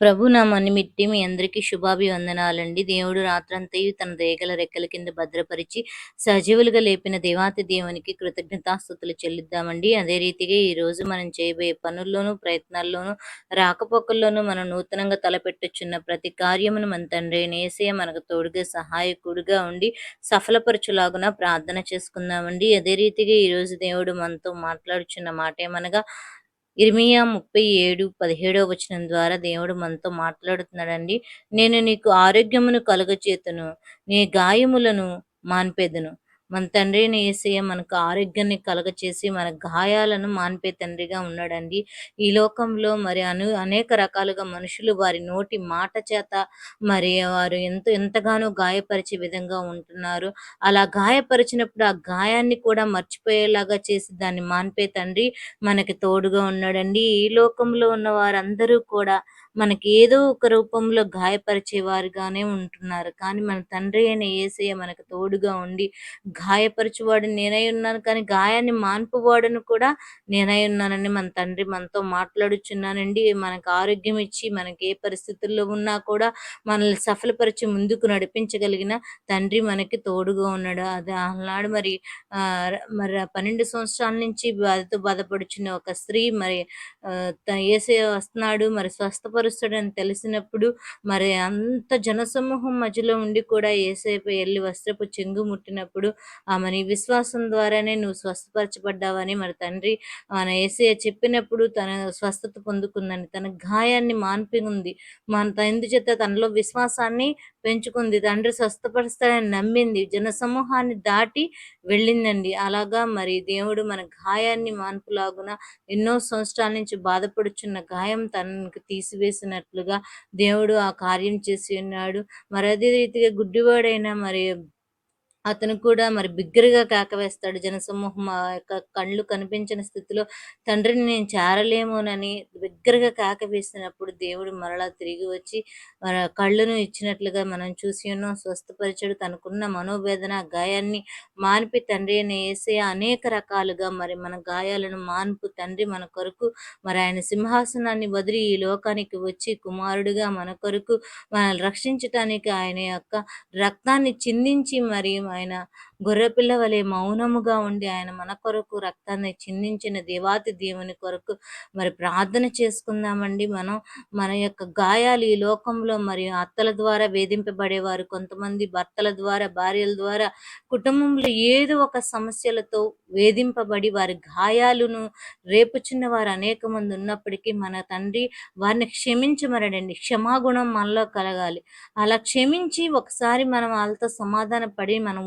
ప్రభు నామాన్ని మిట్టి మీ అందరికీ శుభాభివందనాలండి. దేవుడు రాత్రంతయు తన దేగల రెక్కల కింద భద్రపరిచి సజీవులుగా లేపిన దేవాతి దేవునికి కృతజ్ఞతాస్థుతులు చెల్లిద్దామండి. అదే రీతిగా ఈ రోజు మనం చేయబోయే పనుల్లోనూ ప్రయత్నాల్లోనూ రాకపోకల్లోనూ మనం నూతనంగా తలపెట్టుచున్న ప్రతి కార్యమును మన తండ్రి నేసే మనకు తోడుగా సహాయకుడుగా ఉండి సఫలపరచులాగున ప్రార్థన చేసుకుందామండి. అదే రీతిగా ఈ రోజు దేవుడు మనతో మాట్లాడుచున్న మాట ఏమనగా ఇర్మియా ముప్పై ఏడు పదిహేడో వచనం ద్వారా దేవుడు మనతో మాట్లాడుతున్నాడండి. నేను నీకు ఆరోగ్యమును కలుగచేతును నీ గాయములను మాన్పేదను. మన తండ్రిని ఏసయ్య మనకు ఆరోగ్యాన్ని కలగచేసి మన గాయాలను మాన్పే తండ్రిగా ఉన్నాడండి. ఈ లోకంలో మరి అను అనేక రకాలుగా మనుషులు వారి నోటి మాట చేత మరి వారు ఎంత ఎంతగానో గాయపరిచే విధంగా ఉంటున్నారు. అలా గాయపరిచినప్పుడు ఆ గాయాన్ని కూడా మర్చిపోయేలాగా చేసి దాన్ని మాన్పే తండ్రి మనకి తోడుగా ఉన్నాడండి. ఈ లోకంలో ఉన్న వారందరూ కూడా మనకి ఏదో ఒక రూపంలో గాయపరిచేవారుగానే ఉంటున్నారు. కానీ మన తండ్రి అయిన ఏసయ్య మనకు తోడుగా ఉండి గాయపరచువాడు నేనై ఉన్నాను. కానీ గాయాన్ని మాన్పువాడును కూడా నేనై ఉన్నానని మన తండ్రి మనతో మాట్లాడుచున్నానండి. మనకు ఆరోగ్యం ఇచ్చి మనకి ఏ పరిస్థితుల్లో ఉన్నా కూడా మనల్ని సఫలపరిచి ముందుకు నడిపించగలిగిన తండ్రి మనకి తోడుగా ఉన్నాడు. అది ఆనాడు మరి మరి పన్నెండు సంవత్సరాల నుంచి బాధతో బాధపడుచున్న ఒక స్త్రీ మరి ఏసే వస్తున్నాడు. మరి స్వస్థపరుస్తాడని తెలిసినప్పుడు మరి అంత జనసమూహం మధ్యలో ఉండి కూడా ఏసేపు వెళ్ళి వస్త్రపు చెంగు ముట్టినప్పుడు ఆమె విశ్వాసం ద్వారానే నువ్వు స్వస్థపరచబడ్డావని మరి తండ్రి మన ఏసే చెప్పినప్పుడు తన స్వస్థత పొందుకుందని తన గాయాన్ని మాన్పి ఉంది మన ఎందుచేత తనలో విశ్వాసాన్ని పెంచుకుంది తండ్రి స్వస్థపరుస్తాడని నమ్మింది జనసమూహాన్ని దాటి వెళ్ళిందండి. అలాగా మరి దేవుడు మన గాయాన్ని మాన్పులాగున ఎన్నో సంవత్సరాల నుంచి బాధపడుచున్న గాయం తనకు తీసివేసినట్లుగా దేవుడు ఆ కార్యం చేసి ఉన్నాడు. మరి అదే రీతిగా గుడ్డివాడైన మరి అతను కూడా మరి బిగ్గరగా కాకవేస్తాడు జనసమూహం ఆ యొక్క కళ్ళు కనిపించిన స్థితిలో తండ్రిని నేను చేరలేమోనని బిగ్గరగా కేక వేసినప్పుడు దేవుడు మరలా తిరిగి వచ్చి మన కళ్ళును ఇచ్చినట్లుగా మనం చూసి ఉన్నాం. స్వస్థపరిచాడు. తనకున్న మనోవేదన గాయాన్ని మాన్పి తండ్రి అని వేసే అనేక రకాలుగా మరి మన గాయాలను మాన్పు తండ్రి మన కొరకు మరి ఆయన సింహాసనాన్ని వదిలి ఈ లోకానికి వచ్చి కుమారుడిగా మన కొరకు మనల్ని రక్షించటానికి ఆయన యొక్క రక్తాన్ని చిందించి మరి ఆయన గొర్రెపిల్ల వలె మౌనముగా ఉండి ఆయన మన కొరకు రక్తాన్ని చిందించిన దేవాతి దేవుని కొరకు మరి ప్రార్థన చేసుకుందామండి. మనం మన యొక్క గాయాలు ఈ లోకంలో మరి అత్తల ద్వారా వేధింపబడేవారు కొంతమంది భర్తల ద్వారా భార్యల ద్వారా కుటుంబంలో ఏదో ఒక సమస్యలతో వేధింపబడి వారి గాయాలను రేపుచున్న వారు అనేక మంది ఉన్నప్పటికీ మన తండ్రి వారిని క్షమించమరడండి క్షమాగుణం మనలో కలగాలి. అలా క్షమించి ఒకసారి మనం వాళ్ళతో సమాధాన పడి మనం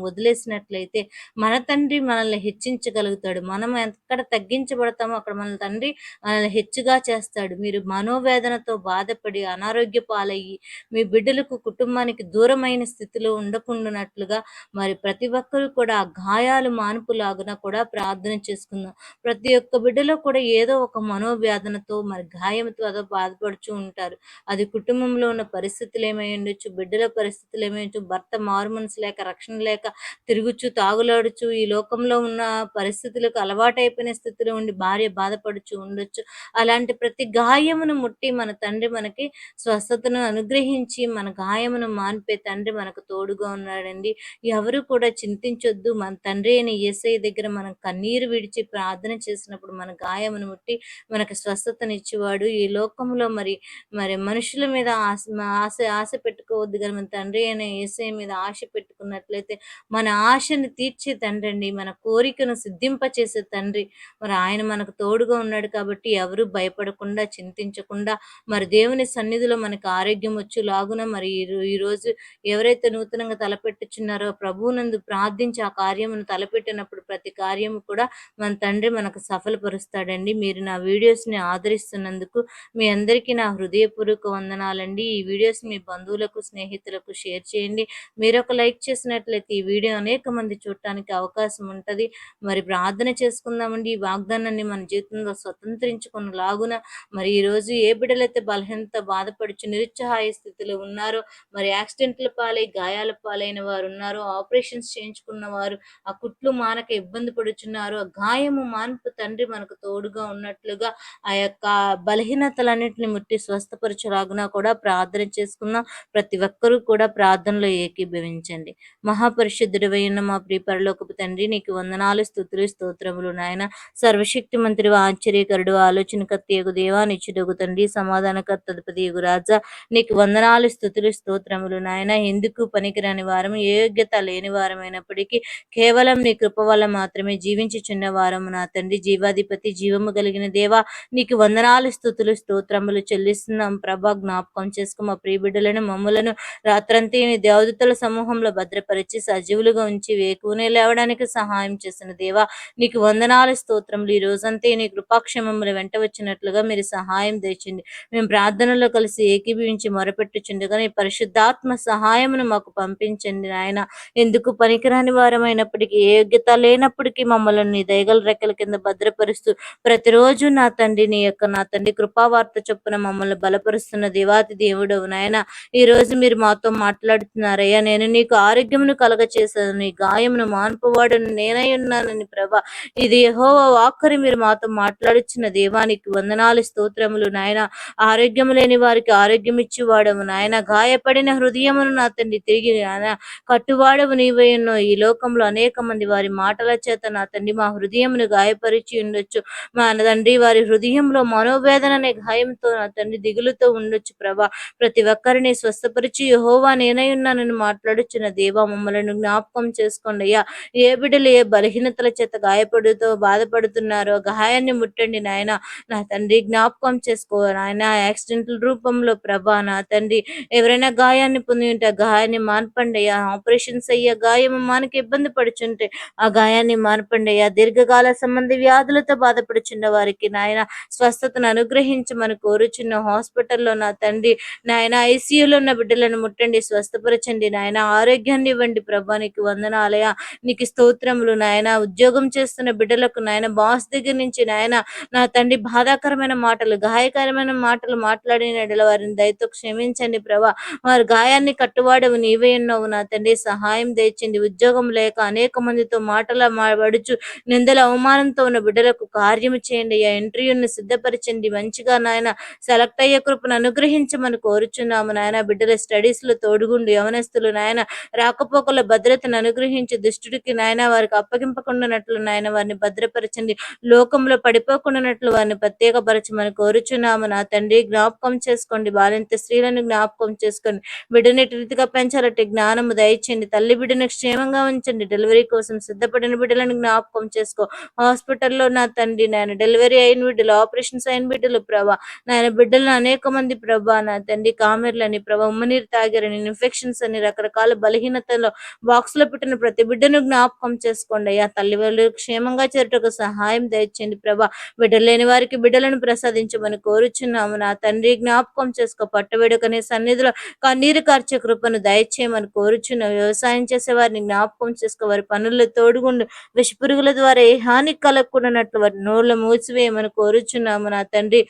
వదిలేసినట్లయితే మన తండ్రి మనల్ని హెచ్చించగలుగుతాడు. మనం ఎక్కడ తగ్గించబడతామో అక్కడ మన తండ్రి మనల్ని హెచ్చుగా చేస్తాడు. మీరు మనోవేదనతో బాధపడి అనారోగ్య పాలయ్యి మీ బిడ్డలకు కుటుంబానికి దూరమైన స్థితిలో ఉండకుండానట్లుగా మరి ప్రతి ఒక్కరు కూడా ఆ గాయాలు మానుపులాగున కూడా ప్రార్థన చేసుకుందాం. ప్రతి ఒక్క బిడ్డలో కూడా ఏదో ఒక మనోవేదనతో మరి గాయంతో అదో బాధపడుచు ఉంటారు. అది కుటుంబంలో ఉన్న పరిస్థితులు ఏమై ఉండొచ్చు బిడ్డల పరిస్థితులు ఏమై భర్త మారుమనసు లేక రక్షణ లేక తిరుగు తిరుగుచు తాగులాడుచు ఈ లోకంలో ఉన్న పరిస్థితులకు అలవాటైపోయిన స్థితిలో ఉండి భార్య బాధపడుచు ఉండొచ్చు. అలాంటి ప్రతి గాయమును ముట్టి మన తండ్రి మనకి స్వస్థతను అనుగ్రహించి మన గాయమును మాన్పే తండ్రి మనకు తోడుగా ఉన్నాడండి. ఎవరు కూడా చింతించొద్దు. మన తండ్రి అయిన ఏసై దగ్గర మనం కన్నీరు విడిచి ప్రార్థన చేసినప్పుడు మన గాయమును ముట్టి మనకు స్వస్థతనిచ్చేవాడు. ఈ లోకంలో మరి మరి మనుషుల మీద ఆశ ఆశ ఆశ పెట్టుకోవద్దు కానీ మన తండ్రి అయిన ఏసై మీద ఆశ పెట్టుకున్నట్లయితే మన ఆశని తీర్చే తండ్రి అండి. మన కోరికను సిద్ధింపచేసే తండ్రి. మరి ఆయన మనకు తోడుగా ఉన్నాడు కాబట్టి ఎవరు భయపడకుండా చింతించకుండా మరి దేవుని సన్నిధిలో మనకు ఆరోగ్యం వచ్చేలాగున మరి ఈరోజు ఎవరైతే నూతనంగా తలపెట్టుచున్నారో ప్రభువునందు ప్రార్థించి ఆ కార్యమును తలపెట్టినప్పుడు ప్రతి కార్యము కూడా మన తండ్రి మనకు సఫలపరుస్తాడండి. మీరు నా వీడియోస్ని ఆదరిస్తున్నందుకు మీ అందరికీ నా హృదయపూర్వక వందనాలండి. ఈ వీడియోస్ మీ బంధువులకు స్నేహితులకు షేర్ చేయండి. మీరు ఒక లైక్ చేసి చేసినట్లయితే ఈ వీడియో అనేక మంది చూడటానికి అవకాశం ఉంటది. మరి ప్రార్థన చేసుకుందామండి. ఈ వాగ్దానాన్ని మన జీవితంలో స్వతంత్రించుకునేలాగున మరి ఈరోజు ఏ బిడ్డలైతే బలహీనత బాధపడుచు నిరుత్సాహాయ స్థితిలో ఉన్నారో మరి యాక్సిడెంట్ల పాలై గాయాల పాలైన వారు ఉన్నారు ఆపరేషన్స్ చేయించుకున్న వారు ఆ కుట్లు మానక ఇబ్బంది పడుచున్నారు ఆ గాయము మాన్పు తండ్రి మనకు తోడుగా ఉన్నట్లుగా ఆ యొక్క బలహీనతలన్నింటిని ముట్టి స్వస్థపరచులాగున కూడా ప్రార్థన చేసుకున్న ప్రతి ఒక్కరూ కూడా ప్రార్థనలో ఏకీభవించండి మహాపరిశుద్ధుడైన మా ప్రియ పరలోకపు తండ్రి నీకు వందనాలు స్థుతులు స్తోత్రములు నాయన. సర్వశక్తి మంత్రి ఆశ్చర్యకరుడు ఆలోచన కత్తియగు దేవా నిచ్చుడుగు తండ్రి సమాధానకర్త అధిపతియగు రాజా. నీకు వందనాలు స్థుతులు స్తోత్రములు నాయన. ఎందుకు పనికిరాని వారం ఏ యోగ్యత లేని వారమైనప్పటికీ కేవలం నీ కృప వల్ల మాత్రమే జీవించుచున్న వారము నా తండ్రి. జీవాధిపతి జీవము కలిగిన దేవా నీకు వందనాలు స్థుతులు స్తోత్రములు చెల్లిస్తున్నాం. ప్రభా జ్ఞాపకం చేసుకు మా ప్రియ బిడ్డలను మమ్ములను. రాత్రంతా దేవదతుల సమూహంలో భద్ర భద్రపరిచి సజీవులుగా ఉంచి వేకునే లేవడానికి సహాయం చేసిన దేవా నీకు వందనాలు స్తోత్రములు. ఈ రోజంతా నీ కృపాక్షమములు వెంట వచ్చినట్లుగా మీరు సహాయం తెచ్చింది మేము ప్రార్థనలో కలిసి ఏకీభవించి మొరపెట్టుచుండగా నీ పరిశుద్ధాత్మ సహాయమును మాకు పంపించండి నాయన. ఎందుకు పనికిరాని వారమైనప్పటికీ ఏ యోగ్యత లేనప్పటికీ మమ్మల్ని నీ దయగల రెక్కల కింద భద్రపరుస్తూ ప్రతిరోజు నా తండ్రి నీ యొక్క నా తండ్రి కృపావార్త చొప్పున మమ్మల్ని బలపరుస్తున్న దివాతి దేవుడవు నాయన. ఈ రోజు మీరు మాతో మాట్లాడుతున్నారయ్యా. నేను నీకు ఆరోగ్యమును కలగ చేశాను నీ గాయమును మాన్పువాడను నేనై ఉన్నానని ప్రభా. ఇది యెహోవా వాక్కరి మీరు మాతో మాట్లాడుచున్న దేవానికి వందనాలు స్తోత్రములు నాయన. ఆరోగ్యము లేని వారికి ఆరోగ్యం ఇచ్చేవాడము నాయన. గాయపడిన హృదయమును నా తండ్రి తిరిగి నాయన. కట్టువాడవు నీవై ఈ లోకంలో అనేక మంది వారి మాటల చేత నా తండ్రి మా హృదయమును గాయపరిచి ఉండొచ్చు. మా తండ్రి వారి హృదయంలో మనోవేదన అనే గాయంతో నా తండ్రి దిగులుతో ఉండొచ్చు ప్రభా. ప్రతి ఒక్కరిని స్వస్థపరిచి యహోవా నేనై ఉన్నానని మాట్లాడుచున్న దేవా మమ్మలను జ్ఞాపకం చేసుకోండి. అయ్యా ఏ బిడ్డలు ఏ బలహీనతల చేత గాయపడుతూ బాధపడుతున్నారో గాయాన్ని ముట్టండి నాయన. నా తండ్రి జ్ఞాపకం చేసుకో నాయన. యాక్సిడెంట్ల రూపంలో ప్రభా నా తండ్రి ఎవరైనా గాయాన్ని పొంది ఉంటే ఆ గాయాన్ని మార్పండి అయ్యా. ఆపరేషన్స్ అయ్యా గాయం మనకి ఇబ్బంది పడుచుంటే ఆ గాయాన్ని మార్పండి అయ్యా. దీర్ఘకాల సంబంధ వ్యాధులతో బాధపడుచున్న వారికి నాయన స్వస్థతను అనుగ్రహించమని కోరుచున్న హాస్పిటల్లో నా తండ్రి నాయన ఐసీయూలో ఉన్న బిడ్డలను ముట్టండి స్వస్థపరచండి నాయన. ఆరోగ్యాన్ని ఇవ్వండి ప్రభా నీకు వందనాలయ నీకు స్తోత్రములు నాయన. ఉద్యోగం చేస్తున్న బిడ్డలకు నాయన బాస్ దగ్గర నుంచి నాయన నా తండ్రి బాధాకరమైన మాటలు గాయకరమైన మాటలు మాట్లాడిన వారిని దయతో క్షమించండి ప్రభా. వారి గాయాన్ని కట్టువాడవు నీవే ఉన్నావు నా తండ్రి సహాయం తెచ్చింది ఉద్యోగం లేక అనేక మందితో మాటల పడుచు నిందల అవమానంతో ఉన్న బిడ్డలకు కార్యము చేయండి. ఆ ఇంటర్వ్యూని సిద్ధపరచండి. మంచిగా నాయన సెలెక్ట్ అయ్యే కృపను అనుగ్రహించమని కోరుచున్నాము నాయన. బిడ్డల స్టడీస్లో తోడుగుండు యవనస్తులు నాయన రాకపోకల భద్రతను అనుగ్రహించి దుష్టుడికి నాయన వారికి అప్పగింపకుండానట్లు నాయన వారిని భద్రపరచండి. లోకంలో పడిపోకుండానట్లు వారిని ప్రత్యేకపరచమని కోరుచున్నాము. నా తండ్రి జ్ఞాపకం చేసుకోండి. బాలింత స్త్రీలను జ్ఞాపకం చేసుకోండి. బిడ్డని రీతిగా పెంచాలంటే. జ్ఞానము దయచేయండి. తల్లి బిడ్డను క్షేమంగా ఉంచండి. డెలివరీ కోసం సిద్ధపడిన బిడ్డలను జ్ఞాపకం చేసుకో. హాస్పిటల్లో నా తండ్రి నాయన డెలివరీ అయిన బిడ్డలు ఆపరేషన్స్ అయిన బిడ్డలు ప్రభా. నాయన బిడ్డలను అనేక మంది ప్రభా. నా తండ్రి కామెర్లని ప్రభా. ఉమ్మనీరు తాగారని ఇన్ఫెక్షన్స్ అని రకరకాల బలహీన బలహీనతలో బాక్స్లో పెట్టిన ప్రతి బిడ్డను జ్ఞాపకం చేసుకోండి. అయ్యా తల్లి క్షేమంగా చేరుటకు సహాయం దయచేయండి. ప్రభా బిడ్డలేని వారికి బిడ్డలను ప్రసాదించమని కోరుచున్నాము. నా తండ్రి జ్ఞాపకం చేసుకో. పట్టబెడుకనే సన్నిధిలో కన్నీరు కార్చే కృపను దయచేయమని కోరుచున్నాం వ్యవసాయం చేసే వారిని జ్ఞాపకం చేసుకో. వారి పనుల్లో తోడుగుండు. విషపురుగుల ద్వారా ఏ హాని కలగకుండానట్లు వారి నోళ్ళ మూసివేయమని కోరుచున్నాము. నా తండ్రి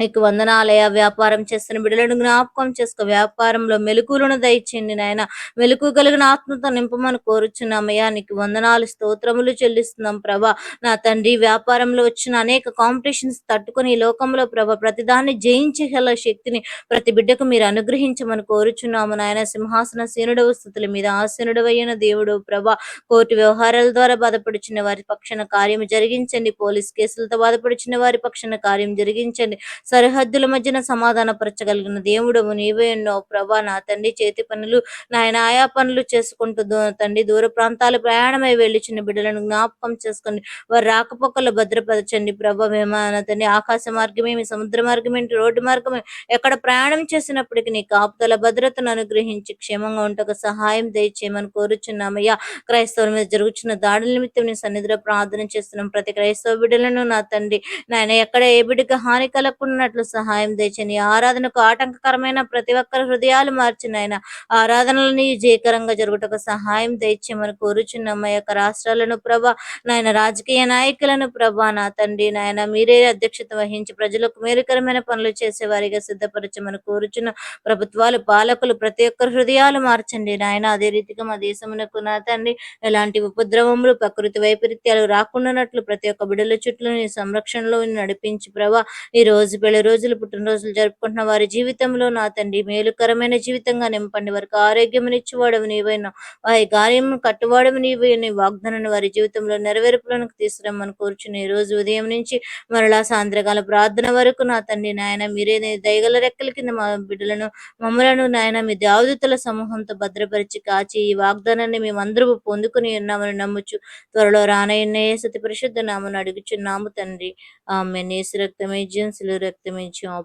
నీకు వందనాలయ వ్యాపారం చేస్తున్న బిడ్డలను జ్ఞాపకం చేసుకో. వ్యాపారంలో మెలకులను దయచేయండి నాయన. మెలకు కలిగిన ఆత్మతో నింపమని కోరుచున్నామయ్యా. నీకు వందనాలు స్తోత్రములు చెల్లిస్తున్నాం ప్రభా. నా తండ్రి వ్యాపారంలో వచ్చిన అనేక కాంపిటీషన్స్ తట్టుకొని ఈ లోకంలో ప్రభ ప్రతిదాన్ని జయించగల శక్తిని ప్రతి బిడ్డకు మీరు అనుగ్రహించమని కోరుచున్నాము నాయన. సింహాసన సీనుడవు స్థుతుల మీద ఆసీనుడవైన దేవుడు ప్రభా. కోర్టు వ్యవహారాల ద్వారా బాధపడుచున్న వారి పక్షాన కార్యం జరిగించండి. పోలీస్ కేసులతో బాధపడుచున్న వారి పక్షాన కార్యం జరిగించండి. సరిహద్దుల మధ్యన సమాధానపరచగలిగిన దేవుడు నీవే ఉన్నావు ప్రభా నా తండ్రి చేతి పనులు నాయన ఆయా పనులు చేసుకుంటూ తండ్రి దూర ప్రాంతాలు ప్రయాణమై వెళ్ళిచిన బిడ్డలను జ్ఞాపకం చేసుకొని వారి రాకపోకలు భద్రపరచండి. ప్రభా విమాన తండ్రి ఆకాశ మార్గమేమి సముద్ర మార్గమేంటి రోడ్డు మార్గమే. ఎక్కడ ప్రయాణం చేసినప్పటికీ నీ కాపుదల భద్రతను అనుగ్రహించి క్షేమంగా ఉంటకు సహాయం దయచేయమని కోరుచున్నామయ్యా. క్రైస్తవుల మీద జరుగుతున్న దాడుల నిమిత్తం నీ సన్నిధిలో ప్రార్థన చేస్తున్నాం. ప్రతి క్రైస్తవ బిడ్డలను నా తండ్రి నాయన ఎక్కడ ఏ బిడ్డకి హాని కలగకుండా రాకున్నట్లు సహాయం తెచ్చని ఆరాధనకు ఆటంకకరమైన ప్రతి ఒక్కరి హృదయాలు మార్చిన ఆయన ఆరాధనలని జయకరంగా జరుగుటకు సహాయం తెచ్చమని కోరుచున్నాం. మా యొక్క రాష్ట్రాలను ప్రభా నాయన రాజకీయ నాయకులను ప్రభా నా తండ్రి నాయన మీరే అధ్యక్షత వహించి ప్రజలకు మేలుకరమైన పనులు చేసే వారిగా సిద్ధపరచమని కోరుచున్న. ప్రభుత్వాలు పాలకులు ప్రతి ఒక్కరి హృదయాలు మార్చండి. నాయన అదే రీతిగా మా దేశమునకు నా తండ్రి ఎలాంటి ఉపద్రవములు ప్రకృతి వైపరీత్యాలు రాకుండానట్లు ప్రతి ఒక్క బిడల చుట్టూ నీ సంరక్షణలో నడిపించి ప్రభా ఈ రోజు వేల రోజులు పుట్టినరోజులు జరుపుకుంటున్న వారి జీవితంలో నా తండ్రి మేలుకరమైన జీవితంగా నింపండి. వారికి ఆరోగ్యమునిచ్చేవాడవు నీవైనా. వారి కార్యం కట్టువాడము నీవైన. వాగ్దానాన్ని వారి జీవితంలో నెరవేర్పులకు తీసుకురమ్మని కూర్చుని ఈ రోజు ఉదయం నుంచి మరలా సాయంత్రకాల ప్రార్థన వరకు నా తండ్రి నాయన మీరే దయగల రెక్కల కింద మా బిడ్డలను మమ్మలను నాయన మీ దేవదూతల సమూహంతో భద్రపరిచి కాచి ఈ వాగ్దానాన్ని మేమందరూ పొందుకుని ఉన్నామని నమ్ముచు త్వరలో రానయ్యే సతి పరిశుద్ధ నామను అడుగుచున్నాము తండ్రి. ఆమె నేసు రక్తమే జీన్సులు శిలు రక్తమే జీవం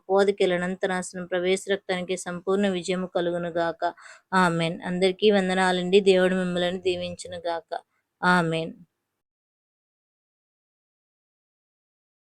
నాశనం ప్రవేశ రక్తానికి సంపూర్ణ విజయము కలుగును గాక. ఆమెన్. అందరికీ వందనాలండి. దేవుడు మిమ్మల్ని దీవించును గాక. ఆమెన్.